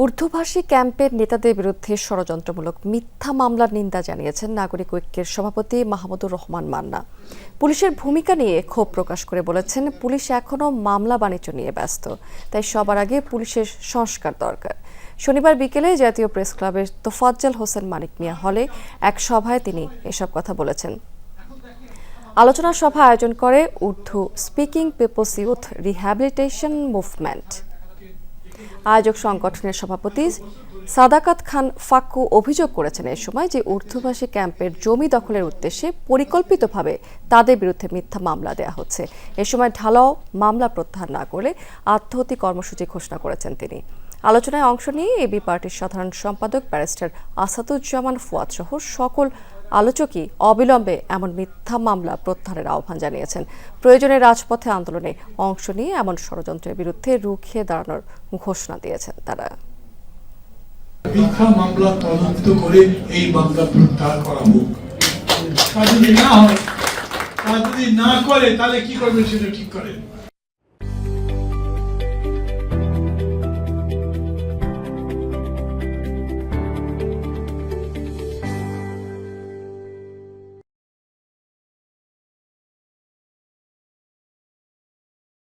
ঊর্ধ্বভাষী ক্যাম্পের নেতাদের বিরুদ্ধে ষড়যন্ত্রমূলক মিথ্যা মামলার নিন্দা জানিয়েছেন নাগরিক ঐক্যের সভাপতি মাহমুদুর রহমান মান্না। পুলিশের ভূমিকা নিয়ে ক্ষোভ প্রকাশ করে বলেছেন, পুলিশ এখনও মামলা বাণিজ্য নিয়ে ব্যস্ত, তাই সবার আগে পুলিশের সংস্কার দরকার। শনিবার বিকেলে জাতীয় প্রেস ক্লাবের তোফাজ্জল হোসেন মানিক মিয়া হলে এক সভায় তিনি এসব কথা বলেছেন। আলোচনা সভা আয়োজন করে Urdu speaking peoples youth rehabilitation movement. আয়োজক সংগঠনের সভাপতি সাদাকাত খান ফাক্কু অভিযোগ করেছেন এ সময় যে উর্দুভাষী ক্যাম্পের জমি দখলের উদ্দেশ্যে পরিকল্পিতভাবে তাদের বিরুদ্ধে মিথ্যা মামলা দেওয়া হচ্ছে। এ সময় ঢালাও মামলা প্রত্যাহার না করলে আত্মহত্যা কর্মসূচি ঘোষণা করেছেন তিনি। আলোচনায় অংশ নিয়ে এবি পার্টির সাধারণ সম্পাদক ব্যারিস্টার আসাদুজ্জামান ফুয়াদ সহ সকল আলোচকই অবিলম্বে এমন মিথ্যা মামলা প্রত্যাহারের আহ্বান জানিয়েছেন। প্রয়োজনে রাজপথে আন্দোলনে অংশ নিয়ে এমন ষড়যন্ত্রের বিরুদ্ধে রুখে দাঁড়ানোর ঘোষণা দিয়েছেন তারা। মিথ্যা মামলা তদন্ত করে এই মামলা প্রত্যাহার করা হোক। তা যদি না হয়, তা যদি না করে, তাহলে কি করবে সেটা ঠিক করেন?